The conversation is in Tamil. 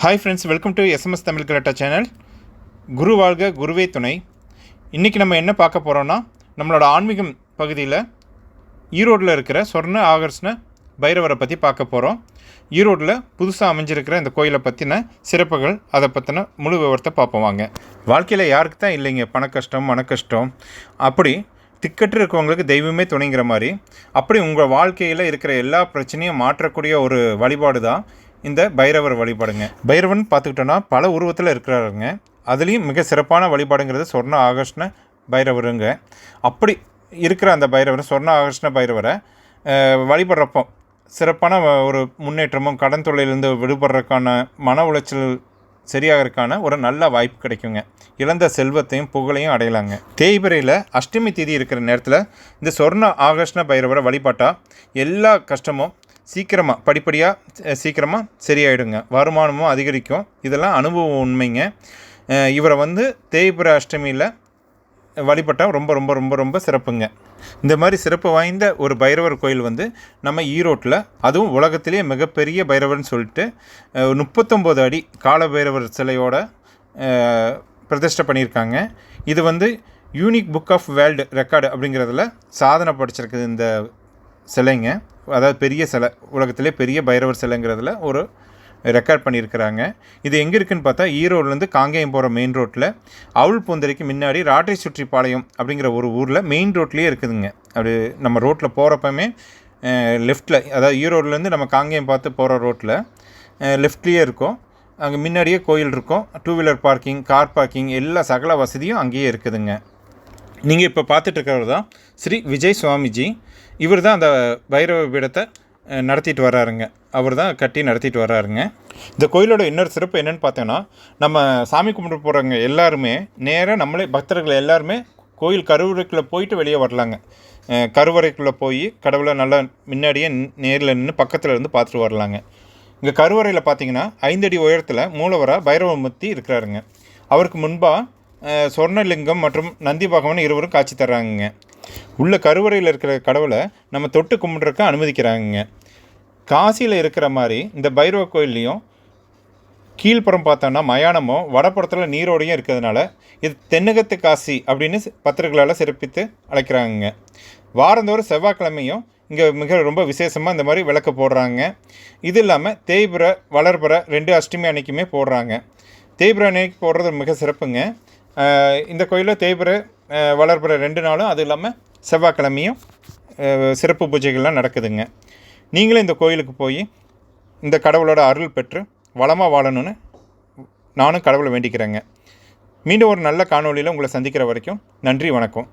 Hi friends welcome to SMS Tamil கலட்டா channel குரு வாழ்க குருவே துணை. இன்றைக்கி நம்ம என்ன பார்க்க போகிறோன்னா நம்மளோட ஆன்மீகம் பகுதியில் ஈரோட்டில் இருக்கிற சொர்ண ஆகர்ஷ்ண பைரவரை பற்றி பார்க்க போகிறோம் ஈரோட்டில் புதுசாக அமைஞ்சிருக்கிற இந்த கோயிலை பற்றின சிறப்புகள் அதை பற்றின முழு விவரத்தை பார்ப்போம் வாங்க. வாழ்க்கையில் யாருக்கு தான் இல்லைங்க பண கஷ்டம் மன கஷ்டம் அப்படி திக்கற்று இருக்கவங்களுக்கு தெய்வமே துணைங்கிற மாதிரி அப்படி உங்கள் வாழ்க்கையில் இருக்கிற எல்லா பிரச்சனையும் மாற்றக்கூடிய ஒரு வழிபாடு தான் இந்த பைரவர் வழிபாடுங்க. பைரவன் பார்த்துக்கிட்டோன்னா பல உருவத்தில் இருக்கிறாருங்க. அதுலேயும் மிக சிறப்பான வழிபாடுங்கிறது சொர்ண ஆகர்ஷ்ண பைரவருங்க. அப்படி இருக்கிற அந்த பைரவர் சொர்ண ஆகர்ஷ்ண பைரவரை வழிபடுறப்போ சிறப்பான வ- ஒரு முன்னேற்றமும் கடன் தொல்லையிலேருந்து விடுபடுறதுக்கான மன உளைச்சல் சரியாகிறதுக்கான ஒரு நல்ல வாய்ப்பு கிடைக்குங்க. இழந்த செல்வத்தையும் புகழையும் அடையலாங்க. தேய்பிரையில் அஷ்டமி தேதி இருக்கிற நேரத்தில் இந்த சொர்ண ஆகர்ஷ்ண பைரவரை வழிபாட்டால் எல்லா கஷ்டமும் சீக்கிரமாக படிப்படியாக சீக்கிரமாக சரியாயிடுங்க. வருமானமும் அதிகரிக்கும். இதெல்லாம் அனுபவம் உண்மைங்க. இவரை வந்து தேய்பிர அஷ்டமியில் வழிபட்டால் ரொம்ப ரொம்ப ரொம்ப ரொம்ப சிறப்புங்க. இந்த மாதிரி சிறப்பு வாய்ந்த ஒரு பைரவர் கோயில் வந்து நம்ம ஈரோட்டில் அதுவும் உலகத்திலேயே மிகப்பெரிய பைரவர்னு சொல்லிட்டு முப்பத்தொம்போது அடி கால பைரவர் சிலையோட பிரதிஷ்டை பண்ணியிருக்காங்க. இது வந்து unique book of world record அப்படிங்கிறதுல சாதனை படிச்சிருக்குது இந்த சிலைங்க. அதாவது பெரிய சிலை உலகத்திலே பெரிய பைரவர் சிலைங்கிறதுல ஒரு ரெக்கார்ட் பண்ணியிருக்கிறாங்க. இது எங்கே இருக்குன்னு பார்த்தா ஈரோடுலேருந்து காங்கேயம் போகிற மெயின் ரோட்டில் அவுள் பூந்தரைக்கு முன்னாடி ராட்டை சுற்றி பாளையம் அப்படிங்கிற ஒரு ஊரில் மெயின் ரோட்லேயே இருக்குதுங்க. அப்படி நம்ம ரோட்டில் போகிறப்பமே லெஃப்ட்டில் அதாவது ஈரோடுலேருந்து நம்ம காங்கேயம் பார்த்து போகிற ரோட்டில் லெஃப்ட்லேயே இருக்கும். அங்கே முன்னாடியே கோயில் இருக்கும். Two wheeler parking car parking எல்லா சகல வசதியும் அங்கேயே இருக்குதுங்க. நீங்கள் இப்போ பார்த்துட்டு தான் ஸ்ரீ விஜய் சுவாமிஜி. இவர் தான் அந்த பைரவ பீடத்தை நடத்திட்டு வர்றாருங்க. அவர் தான் கட்டி நடத்திட்டு வர்றாருங்க. இந்த கோயிலோட இன்னொரு சிறப்பு என்னன்னு பார்த்தோன்னா நம்ம சாமி கும்பிட்டு போகிறவங்க எல்லாருமே நேராக நம்மளே பக்தர்கள் எல்லாருமே கோயில் கருவறைக்குள்ளே போயிட்டு வெளியே வரலாங்க. கருவறைக்குள்ளே போய் கடவுளை நல்லா முன்னாடியே நேரில் நின்று பக்கத்தில் இருந்து பார்த்துட்டு வரலாங்க. இங்கே கருவறையில் பார்த்தீங்கன்னா ஐந்தடி உயரத்தில் மூலவராக பைரவமூர்த்தி இருக்கிறாருங்க. அவருக்கு முன்பாக சொர்ணலிங்கம் மற்றும் நந்தி பகவான் இருவரும் காட்சி தர்றாங்கங்க. உள்ள கருவறையில் இருக்கிற கடவுளை நம்ம தொட்டு கும்பிட்றக்க அனுமதிக்கிறாங்கங்க. காசியில் இருக்கிற மாதிரி இந்த பைரவ கோயில்லையும் கீழ்ப்புறம் பார்த்தோன்னா மயானமும் வடப்புறத்தில் நீரோடையும் இருக்கிறதுனால இது தென்னகத்து காசி அப்படின்னு பத்திரிகளால் சிறப்பித்து அழைக்கிறாங்க வாரந்தோறும் செவ்வாய்க்கிழமையும் இங்கே மிக ரொம்ப விசேஷமாக இந்த மாதிரி விளக்கு போடுறாங்க. இது இல்லாமல் தேய்பிர வளர்புற ரெண்டு அஷ்டமி அன்னைக்குமே போடுறாங்க. தேய்பிர அன்னைக்கு போடுறது மிக சிறப்புங்க. இந்த கோயிலில் தேய்பிற ஆஹ் ரெண்டு நாளும் அது இல்லாமல் செவ்வாய்க்கிழமையும் சிறப்பு பூஜைகள்லாம் நடக்குதுங்க. நீங்களும் இந்த கோயிலுக்கு போய் இந்த கடவுளோட அருள் பெற்று வளமாக வாழணும்னு நானும் கடவுளை வேண்டிக்கிறேங்க. மீண்டும் ஒரு நல்ல காணொளியில் உங்களை சந்திக்கிற வரைக்கும் நன்றி வணக்கம்.